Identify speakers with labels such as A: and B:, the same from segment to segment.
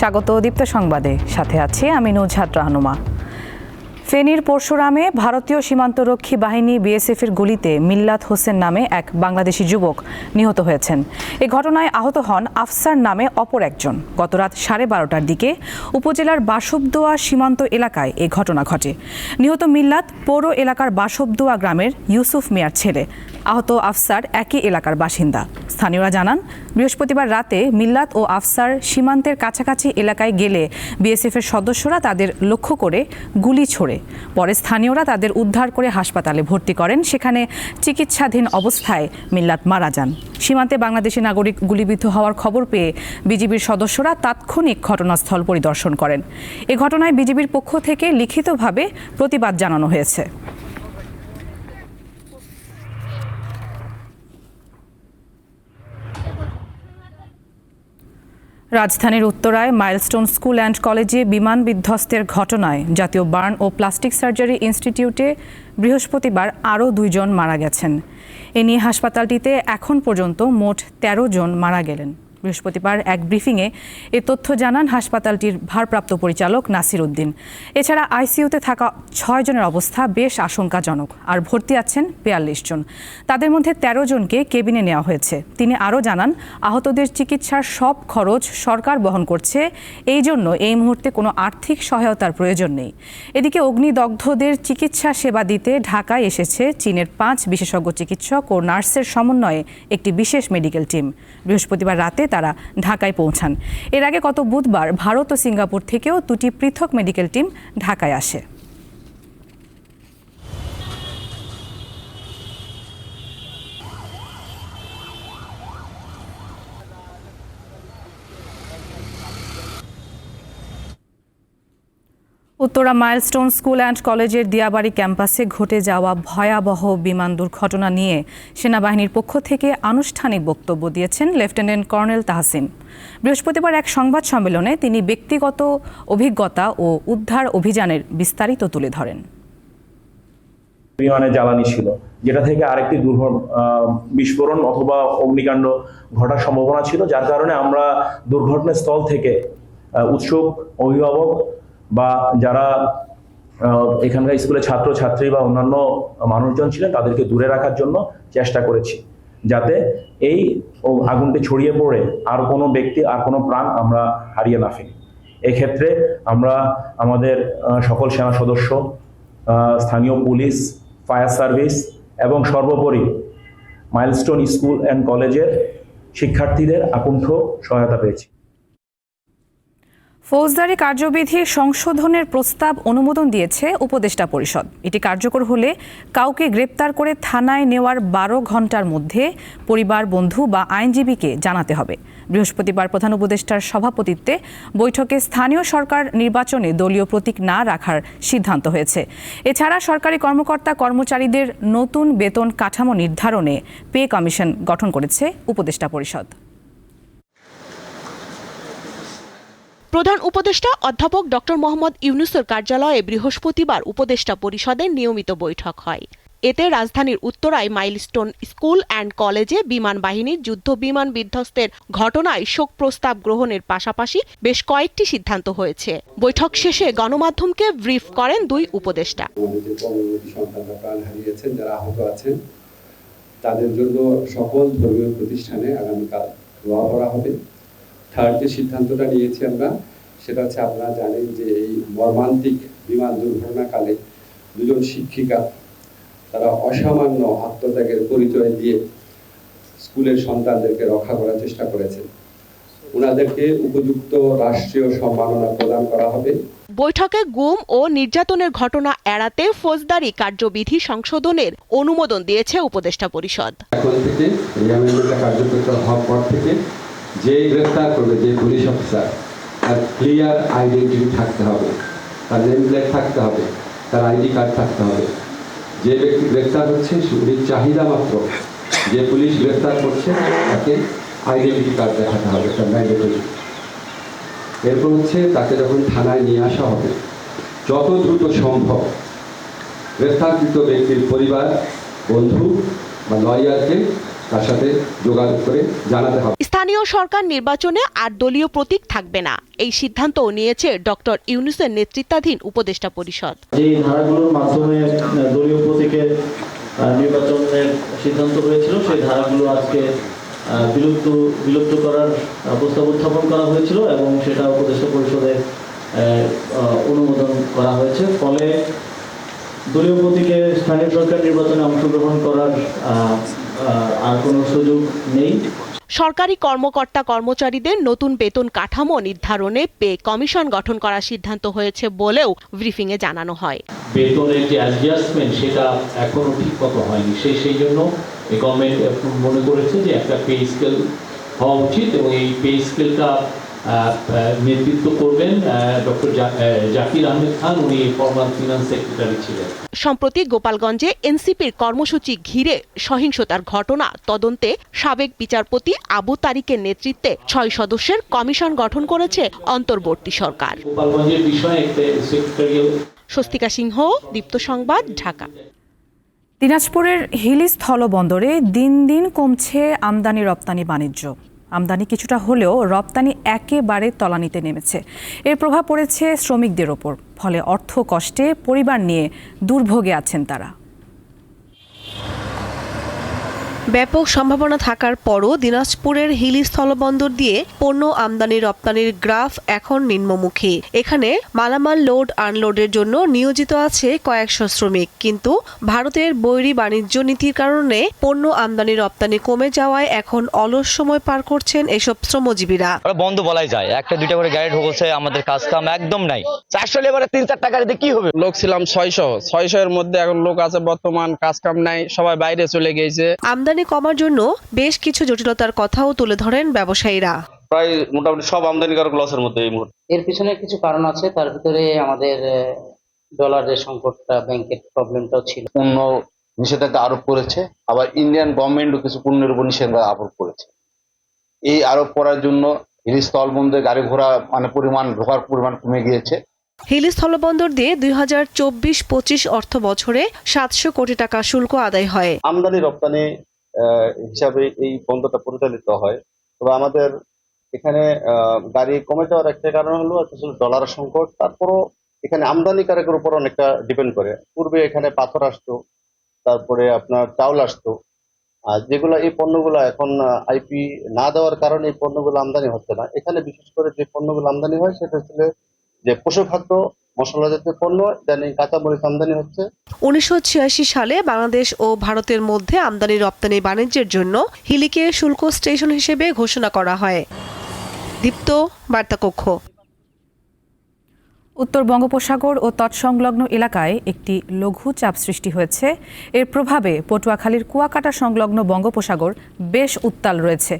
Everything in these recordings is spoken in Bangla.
A: স্বাগত দীপ্ত সংবাদে সাথে আছি আমি নুজহাত রাহনুমা ফেনীর পরশুরামে ভারতীয় সীমান্তরক্ষী বাহিনী বিএসএফের গুলিতে মিল্লাত হোসেন নামে এক বাংলাদেশি যুবক নিহত হয়েছেন এ ঘটনায় আহত হন আফসার নামে অপর একজন গতরাত সাড়ে বারোটার দিকে উপজেলার বাসবদোয়া সীমান্ত এলাকায় এ ঘটনা ঘটে নিহত মিল্লাত পৌর এলাকার বাসবদোয়া গ্রামের ইউসুফ মিয়ার ছেলে আহত আফসার একই এলাকার বাসিন্দা স্থানীয়রা জানান বৃহস্পতিবার রাতে মিল্লাত ও আফসার সীমান্তের কাছাকাছি এলাকায় গেলে বিএসএফের সদস্যরা তাদের লক্ষ্য করে গুলি ছোড়ে পরে স্থানীয়রা তাদের উদ্ধার করে হাসপাতালে ভর্তি করেন সেখানে চিকিৎসাধীন অবস্থায় মিল্লাত মারা যান সীমান্তে বাংলাদেশি নাগরিক গুলিবিদ্ধ হওয়ার খবর পেয়ে বিজিবির সদস্যরা তাৎক্ষণিক ঘটনাস্থল পরিদর্শন করেন এ ঘটনায় বিজিবির পক্ষ থেকে লিখিতভাবে প্রতিবাদ জানানো হয়েছে রাজধানীর উত্তরায় মাইলস্টোন স্কুল অ্যান্ড কলেজে বিমান বিধ্বস্তের ঘটনায় জাতীয় বার্ন ও প্লাস্টিক সার্জারি ইনস্টিটিউটে বৃহস্পতিবার আরও দুইজন মারা গেছেন এ নিয়ে হাসপাতালটিতে এখন পর্যন্ত মোট ১৩ জন মারা গেলেন বৃহস্পতিবার এক ব্রিফিংয়ে এ তথ্য জানান হাসপাতালটির ভারপ্রাপ্ত পরিচালক নাসির উদ্দিন এছাড়া আইসিইউতে থাকা ছয় জনের অবস্থা বেশ আশঙ্কাজনক আর ভর্তি আছেন বিয়াল্লিশ জন তাদের মধ্যে ১৩ জনকে কেবিনে নেওয়া হয়েছে তিনি আরও জানান আহতদের চিকিৎসার সব খরচ সরকার বহন করছে এই জন্য এই মুহূর্তে কোনো আর্থিক সহায়তার প্রয়োজন নেই এদিকে অগ্নিদগ্ধদের চিকিৎসা সেবা দিতে ঢাকায় এসেছে চীনের পাঁচ বিশেষজ্ঞ চিকিৎসক ও নার্সের সমন্বয়ে একটি বিশেষ মেডিকেল টিম বৃহস্পতিবার রাতে তারা ঢাকায় পৌঁছান এর আগে গত বুধবার ভারত ও সিঙ্গাপুর থেকেও দুটি পৃথক মেডিকেল টিম ঢাকায় আসে উত্তরা মাইলস্টোন স্কুল অ্যান্ড কলেজের দিয়াবাড়ি ক্যাম্পাসে ঘটে যাওয়া ভয়াবহ বিমান দুর্ঘটনা নিয়ে সেনাবাহিনীর পক্ষ থেকে আনুষ্ঠানিক বক্তব্য দিয়েছেন লেফটেন্যান্ট কর্নেল তাহসিন বৃহস্পতিবার এক সংবাদ সম্মেলনে তিনি ব্যক্তিগত অভিজ্ঞতা ও উদ্ধার অভিযানের বিস্তারিত তুলে ধরেন
B: বিমানে জ্বালানি ছিল যেটা থেকে আরেকটি বিস্ফোরণ অথবা অগ্নিকাণ্ড ঘটার সম্ভাবনা ছিল যার কারণে আমরা দুর্ঘটনাস্থল থেকে উৎসুক অভিভাবক বা যারা এখানকার স্কুলে ছাত্র ছাত্রী বা অন্যান্য মানুষজন ছিলেন তাদেরকে দূরে রাখার জন্য চেষ্টা করেছি যাতে এই আগুনটি ছড়িয়ে পড়ে আর কোনো ব্যক্তি আর কোনো প্রাণ আমরা হারিয়ে না ফেলি এক্ষেত্রে আমরা আমাদের সকল সেনা সদস্য স্থানীয় পুলিশ ফায়ার সার্ভিস এবং সর্বোপরি মাইলস্টোন স্কুল অ্যান্ড কলেজের শিক্ষার্থীদের আকুণ্ঠ সহায়তা পেয়েছি
A: ফৌজদারি কার্যবিধি সংশোধনের প্রস্তাব অনুমোদন দিয়েছে উপদেষ্টা পরিষদ এটি কার্যকর হলে কাউকে গ্রেপ্তার করে থানায় নেওয়ার বারো ঘন্টার মধ্যে পরিবার বন্ধু বা আইনজীবীকে জানাতে হবে বৃহস্পতিবার প্রধান উপদেষ্টার সভাপতিত্বে বৈঠকে স্থানীয় সরকার নির্বাচনে দলীয় প্রতীক না রাখার সিদ্ধান্ত হয়েছে এছাড়া সরকারি কর্মকর্তা কর্মচারীদের নতুন বেতন কাঠামো নির্ধারণে পে কমিশন গঠন করেছে উপদেষ্টা পরিষদ প্রধান উপদেষ্টা অধ্যাপক ড মোহাম্মদ ইউনুসের কার্যালয়ে বৃহস্পতিবার উপদেষ্টা পরিষদের নিয়মিত বৈঠক হয় এতে রাজধানীর উত্তরায় মাইলস্টোন স্কুল অ্যান্ড কলেজে বিমান বাহিনীর যুদ্ধ বিমান বিধ্বস্তের ঘটনায় শোক প্রস্তাব গ্রহণের পাশাপাশি বেশ কয়েকটি সিদ্ধান্ত হয়েছে বৈঠক শেষে গণমাধ্যমকে ব্রিফ করেন দুই উপদেষ্টা
C: তাদের জন্য সকল ধর্মীয় প্রতিষ্ঠানে আগামীকাল দোয়া করা হবে থার্ড যে সিদ্ধান্তটা নিয়েছি আমরা সেটা হচ্ছে আপনারা জানেন যে এই মর্মান্তিক বিমান দুর্ঘটনাকালে দুজন শিক্ষিকা তারা অসামান্য আত্মত্যাগের পরিচয় দিয়ে স্কুলের সন্তানদেরকে রক্ষা করার চেষ্টা করেছেন ওনাদেরকে উপযুক্ত রাষ্ট্রীয় সম্মাননা প্রদান করা হবে
A: বৈঠকে গুম ও নির্যাতনের ঘটনা এড়াতে ফৌজদারি কার্যবিধি সংশোধনের অনুমোদন দিয়েছে উপদেষ্টা পরিষদ
C: এখন থেকে এই কার্যকর হওয়ার পর থেকে যে গ্রেফতার করবে যে পুলিশ অফিসার তার ক্লিয়ার আইডেন্টিটি থাকতে হবে তার প্লেট থাকতে হবে তার আইডি কার্ড থাকতে হবে যে ব্যক্তি গ্রেফতার হচ্ছে উনি চাহিদা মাত্র যে পুলিশ গ্রেফতার করছে তাকে আইডেন্টি কার্ড দেখাতে হবে তার ম্যান্ডেটরি এরপর হচ্ছে তাকে যখন থানায় নিয়ে আসা হবে যত দ্রুত সম্ভব গ্রেফতারকৃত ব্যক্তির পরিবার বন্ধু বা লয়ারকে তার সাথে যোগাযোগ করে জানাতে হবে
A: স্থানীয় সরকার নির্বাচনে আর দলীয় প্রতীক থাকবে না এই সিদ্ধান্ত নিয়েছে ডক্টর ইউনুসের নেতৃত্বাধীন উপদেষ্টা পরিষদ
D: যে ধারাগুলোর মাধ্যমে দলীয় প্রতীকে নির্বাচনের সিদ্ধান্ত হয়েছিল সেই ধারাগুলো আজকে বিলুপ্ত বিলুপ্ত করার প্রস্তাব উত্থাপন করা হয়েছিল এবং সেটা উপদেষ্টা পরিষদে অনুমোদন করা হয়েছে ফলে দলীয় প্রতীকে স্থানীয় সরকার নির্বাচনে অংশগ্রহণ করার আর কোনো সুযোগ নেই
A: সরকারি কর্মকর্তা কর্মচারীদের নতুন বেতন কাঠামো নির্ধারণে পে কমিশন গঠন করার সিদ্ধান্ত হয়েছে বলেও ব্রিফিংয়ে জানানো হয়
E: বেতনের যে অ্যাডজাস্টমেন্ট সেটা এখনো ঠিক মতো হয়নি সেই সেই জন্য গভর্নমেন্ট মনে করেছে যে একটা পে স্কেল হওয়া উচিত এবং এই পে স্কেলটা
A: সম্প্রতি গোপালগঞ্জে এনসিপির কর্মসূচি ঘিরে সহিংসতার ঘটনা তদন্তে সাবেক বিচারপতি আবু তারিকের নেতৃত্বে ছয় সদস্যের কমিশন গঠন করেছে অন্তর্বর্তী সরকার স্বস্তিকা সিংহ দীপ্ত সংবাদ ঢাকা
F: দিনাজপুরের হিলি স্থলবন্দরে দিন দিন কমছে আমদানি রপ্তানি বাণিজ্য আমদানি কিছুটা হলেও রপ্তানি একেবারে তলানিতে নেমেছে এর প্রভাব পড়েছে শ্রমিকদের ওপর ফলে অর্থ কষ্টে পরিবার নিয়ে দুর্ভোগে আছেন তারা
G: ব্যাপক সম্ভাবনা থাকার পরও দিনাজপুরের হিলি স্থলবন্দর দিয়ে পণ্য আমদানি রপ্তানির গ্রাফ এখন নিম্নমুখী এখানে মালামাল লোড আনলোডের জন্য নিয়োজিত আছে কয়েকশো শ্রমিক কিন্তু ভারতের বৈরী বাণিজ্য নীতির কারণে পণ্য আমদানি রপ্তানি কমে যাওয়ায় এখন অলস সময় পার করছেন এসব শ্রমজীবীরা
H: বন্ধ বলাই যায় একটা দুইটা করে গাড়ি ঢোকছে আমাদের কাজ কাম একদম নাই
I: চারশো লেবারে তিন চার টাকা দিতে কি হবে
J: লোক ছিলাম ছয়শ ছয়শ এর মধ্যে এখন লোক আছে বর্তমান কাজ কাম নাই সবাই বাইরে চলে গিয়েছে
G: আমদানি আমদানি কমার জন্য বেশ কিছু জটিলতার কথাও তুলে ধরেন ব্যবসায়ীরা
K: প্রায় মোটামুটি সব আমদানিকারক লসের মধ্যে এই মুহূর্তে
L: এর পিছনে কিছু কারণ আছে তার ভিতরে আমাদের ডলারের সংকটটা ব্যাংকের প্রবলেমটাও ছিল
M: পণ্য নিষেধাজ্ঞা আরোপ করেছে আবার ইন্ডিয়ান গভর্নমেন্টও কিছু পণ্যের উপর নিষেধাজ্ঞা আরোপ করেছে এই আরোপ করার জন্য হিলি স্থলবন্দরে গাড়ি ঘোড়া মানে পরিমাণ ঢোকার পরিমাণ কমে গিয়েছে
G: হিলি স্থলবন্দর দিয়ে দুই হাজার চব্বিশ পঁচিশ অর্থ বছরে সাতশো কোটি টাকা শুল্ক আদায় হয়
N: আমদানি রপ্তানি হিসাবে এই বন্ধটা পরিচালিত হয় তবে আমাদের এখানে গাড়ি কমে যাওয়ার একটা কারণ হলো ডলার সংকট তারপরও এখানে আমদানিকারকের উপর অনেকটা ডিপেন্ড করে পূর্বে এখানে পাথর আসতো তারপরে আপনার চাউল আসতো আর যেগুলো এই পণ্যগুলো এখন আইপি না দেওয়ার কারণে এই পণ্যগুলো আমদানি হচ্ছে না এখানে বিশেষ করে যে পণ্যগুলো আমদানি হয় সেটা হচ্ছে যে পশু খাদ্য মশলাজাতীয় পণ্য ইদানিং আমদানি হচ্ছে
G: উনিশশো সালে বাংলাদেশ ও ভারতের মধ্যে আমদানি রপ্তানি বাণিজ্যের জন্য হিলিকে শুল্ক স্টেশন হিসেবে ঘোষণা করা হয়
A: দীপ্ত বার্তা কক্ষ উত্তর বঙ্গোপসাগর ও তৎসংলগ্ন এলাকায় একটি লঘু চাপ সৃষ্টি হয়েছে এর প্রভাবে পটুয়াখালীর কুয়াকাটা সংলগ্ন বঙ্গোপসাগর বেশ উত্তাল রয়েছে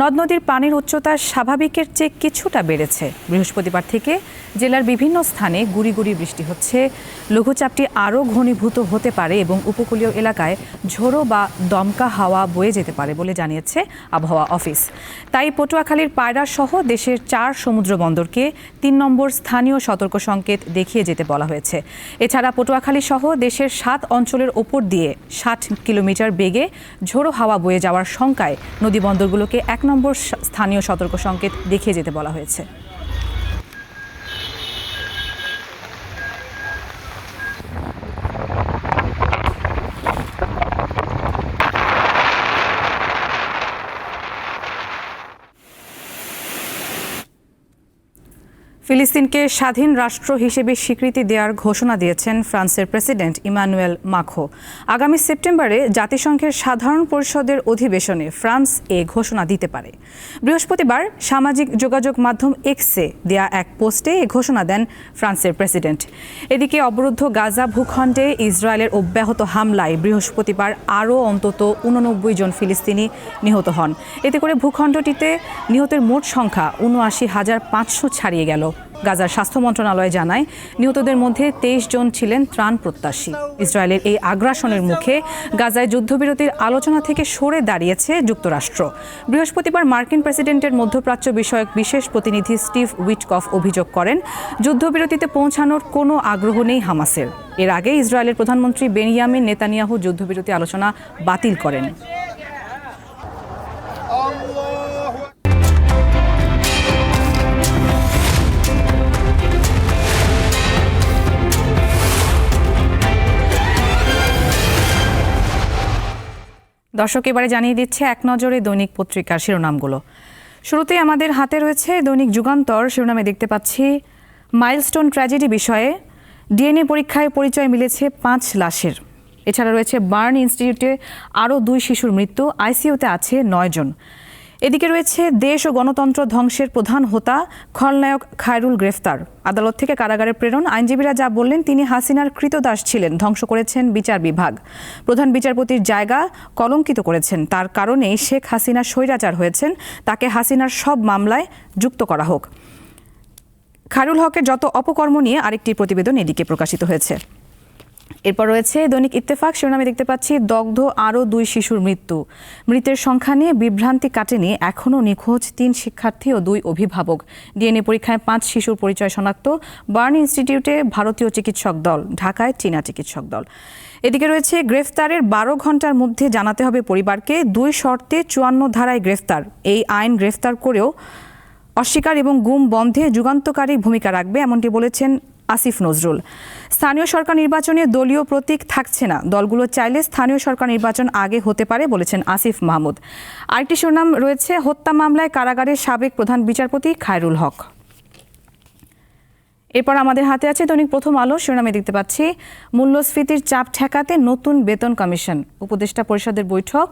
A: নদ নদীর পানির উচ্চতা স্বাভাবিকের চেয়ে কিছুটা বেড়েছে বৃহস্পতিবার থেকে জেলার বিভিন্ন স্থানে গুড়ি গুড়ি বৃষ্টি হচ্ছে লঘুচাপটি আরও ঘনীভূত হতে পারে এবং উপকূলীয় এলাকায় ঝোড়ো বা দমকা হাওয়া বয়ে যেতে পারে বলে জানিয়েছে আবহাওয়া অফিস তাই পটুয়াখালীর পায়রাসহ দেশের চার সমুদ্র বন্দরকে তিন নম্বর স্থানীয় সতর্ক সংকেত দেখিয়ে যেতে বলা হয়েছে এছাড়া পটুয়াখালী সহ দেশের সাত অঞ্চলের ওপর দিয়ে ষাট কিলোমিটার বেগে ঝোড়ো হাওয়া বয়ে যাওয়ার শঙ্কায় নদীবন্দরগুলোকে এক নম্বর স্থানীয় সতর্ক সংকেত দেখিয়ে যেতে বলা হয়েছে ফিলিস্তিনকে স্বাধীন রাষ্ট্র হিসেবে স্বীকৃতি দেওয়ার ঘোষণা দিয়েছেন ফ্রান্সের প্রেসিডেন্ট ইমানুয়েল মাখো আগামী সেপ্টেম্বরে জাতিসংঘের সাধারণ পরিষদের অধিবেশনে ফ্রান্স এ ঘোষণা দিতে পারে বৃহস্পতিবার সামাজিক যোগাযোগ মাধ্যম এক্সে দেয়া এক পোস্টে এ ঘোষণা দেন ফ্রান্সের প্রেসিডেন্ট এদিকে অবরুদ্ধ গাজা ভূখণ্ডে ইসরায়েলের অব্যাহত হামলায় বৃহস্পতিবার আরও অন্তত উননব্বই জন ফিলিস্তিনি নিহত হন এতে করে ভূখণ্ডটিতে নিহতের মোট সংখ্যা উনআশি হাজার পাঁচশো ছাড়িয়ে গেল গাজার স্বাস্থ্য মন্ত্রণালয় জানায় নিহতদের মধ্যে তেইশ জন ছিলেন ত্রাণ প্রত্যাশী ইসরায়েলের এই আগ্রাসনের মুখে গাজায় যুদ্ধবিরতির আলোচনা থেকে সরে দাঁড়িয়েছে যুক্তরাষ্ট্র বৃহস্পতিবার মার্কিন প্রেসিডেন্টের মধ্যপ্রাচ্য বিষয়ক বিশেষ প্রতিনিধি স্টিভ উইটকফ অভিযোগ করেন যুদ্ধবিরতিতে পৌঁছানোর কোনো আগ্রহ নেই হামাসের এর আগে ইসরায়েলের প্রধানমন্ত্রী বেনিয়ামিন নেতানিয়াহু যুদ্ধবিরতি আলোচনা বাতিল করেন দর্শক এবারে জানিয়ে দিচ্ছে এক নজরে দৈনিক পত্রিকার শিরোনামগুলো শুরুতে আমাদের হাতে রয়েছে দৈনিক যুগান্তর শিরোনামে দেখতে পাচ্ছি মাইলস্টোন ট্র্যাজেডি বিষয়ে ডিএনএ পরীক্ষায় পরিচয় মিলেছে পাঁচ লাশের এছাড়া রয়েছে বার্ন ইনস্টিটিউটে আরও দুই শিশুর মৃত্যু আইসিইউতে আছে নয়জন জন এদিকে রয়েছে দেশ ও গণতন্ত্র ধ্বংসের প্রধান হোতা খলনায়ক খায়রুল গ্রেফতার আদালত থেকে কারাগারে প্রেরণ আইনজীবীরা যা বললেন তিনি হাসিনার কৃতদাস ছিলেন ধ্বংস করেছেন বিচার বিভাগ প্রধান বিচারপতির জায়গা কলঙ্কিত করেছেন তার কারণে শেখ হাসিনা স্বৈরাচার হয়েছেন তাকে হাসিনার সব মামলায় যুক্ত করা হোক খায়রুল হকের যত অপকর্ম নিয়ে আরেকটি প্রতিবেদন এদিকে প্রকাশিত হয়েছে এরপর রয়েছে দৈনিক ইত্তেফাক শিরোনামে দেখতে পাচ্ছি দগ্ধ আরও দুই শিশুর মৃত্যু মৃতের সংখ্যা নিয়ে বিভ্রান্তি কাটেনি এখনও নিখোঁজ তিন শিক্ষার্থী ও দুই অভিভাবক ডিএনএ পরীক্ষায় পাঁচ শিশুর পরিচয় শনাক্ত বার্ন ইনস্টিটিউটে ভারতীয় চিকিৎসক দল ঢাকায় চীনা চিকিৎসক দল এদিকে রয়েছে গ্রেফতারের বারো ঘন্টার মধ্যে জানাতে হবে পরিবারকে দুই শর্তে চুয়ান্ন ধারায় গ্রেফতার এই আইন গ্রেফতার করেও অস্বীকার এবং গুম বন্ধে যুগান্তকারী ভূমিকা রাখবে এমনটি বলেছেন আসিফ নজরুল স্থানীয় সরকার নির্বাচনে দলীয় প্রতীক থাকছে না দলগুলো চাইলে স্থানীয় সরকার নির্বাচন আগে হতে পারে বলেছেন আসিফ মাহমুদ আরেকটি সুনাম রয়েছে হত্যা মামলায় কারাগারের সাবেক প্রধান বিচারপতি খায়রুল হক এরপর আমাদের হাতে আছে দৈনিক প্রথম আলো শিরোনামে দেখতে পাচ্ছি মূল্যস্ফীতির চাপ ঠেকাতে নতুন বেতন কমিশন উপদেষ্টা পরিষদের বৈঠক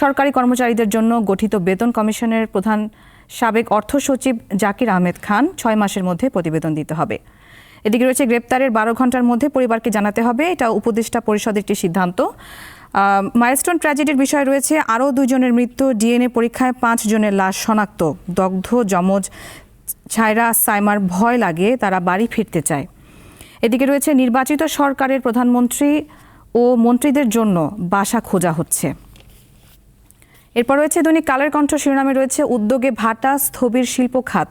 A: সরকারি কর্মচারীদের জন্য গঠিত বেতন কমিশনের প্রধান সাবেক অর্থ সচিব জাকির আহমেদ খান ছয় মাসের মধ্যে প্রতিবেদন দিতে হবে এদিকে রয়েছে গ্রেপ্তারের বারো ঘন্টার মধ্যে পরিবারকে জানাতে হবে এটা উপদেষ্টা পরিষদের একটি সিদ্ধান্ত মাইলস্টোন ট্র্যাজেডির বিষয় রয়েছে আরও দুজনের মৃত্যু ডিএনএ পরীক্ষায় পাঁচ জনের লাশ শনাক্ত দগ্ধ যমজ ছায়রা সাইমার ভয় লাগে তারা বাড়ি ফিরতে চায় এদিকে রয়েছে নির্বাচিত সরকারের প্রধানমন্ত্রী ও মন্ত্রীদের জন্য বাসা খোঁজা হচ্ছে এরপর রয়েছে দৈনিক কালের কণ্ঠ শিরোনামে রয়েছে উদ্যোগে ভাটা স্থবির শিল্প খাত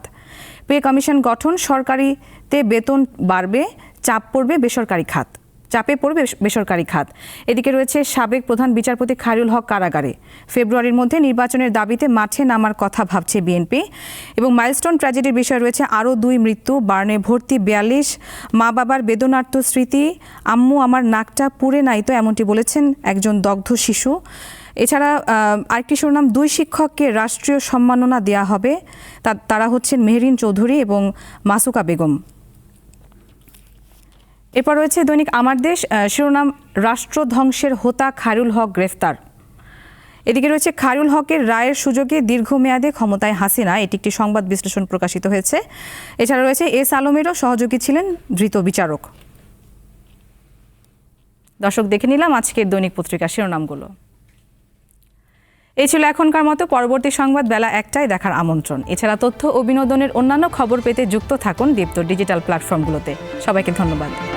A: পে কমিশন গঠন সরকারি তে বেতন বাড়বে চাপ পড়বে বেসরকারি খাত চাপে পড়বে বেসরকারি খাত এদিকে রয়েছে সাবেক প্রধান বিচারপতি খায়রুল হক কারাগারে ফেব্রুয়ারির মধ্যে নির্বাচনের দাবিতে মাঠে নামার কথা ভাবছে বিএনপি এবং মাইলস্টোন ট্র্যাজেডির বিষয়ে রয়েছে আরও দুই মৃত্যু বার্নে ভর্তি বিয়াল্লিশ মা বাবার বেদনার্থ স্মৃতি আম্মু আমার নাকটা পুড়ে নাই তো এমনটি বলেছেন একজন দগ্ধ শিশু এছাড়া আরেকটি শিরোনাম দুই শিক্ষককে রাষ্ট্রীয় সম্মাননা দেয়া হবে তারা হচ্ছেন মেহরিন চৌধুরী এবং মাসুকা বেগম এরপর রয়েছে দৈনিক আমার দেশ শিরোনাম রাষ্ট্র ধ্বংসের হোতা খারুল হক গ্রেফতার এদিকে রয়েছে খারুল হকের রায়ের সুযোগে দীর্ঘমেয়াদে ক্ষমতায় হাসিনা এটি একটি সংবাদ বিশ্লেষণ প্রকাশিত হয়েছে এছাড়া রয়েছে এস আলমেরও সহযোগী ছিলেন ধৃত বিচারক দর্শক দেখে নিলাম আজকের দৈনিক পত্রিকা শিরোনামগুলো এই ছিল এখনকার মতো পরবর্তী সংবাদ বেলা একটায় দেখার আমন্ত্রণ এছাড়া তথ্য ও বিনোদনের অন্যান্য খবর পেতে যুক্ত থাকুন দীপ্ত ডিজিটাল প্ল্যাটফর্মগুলোতে সবাইকে ধন্যবাদ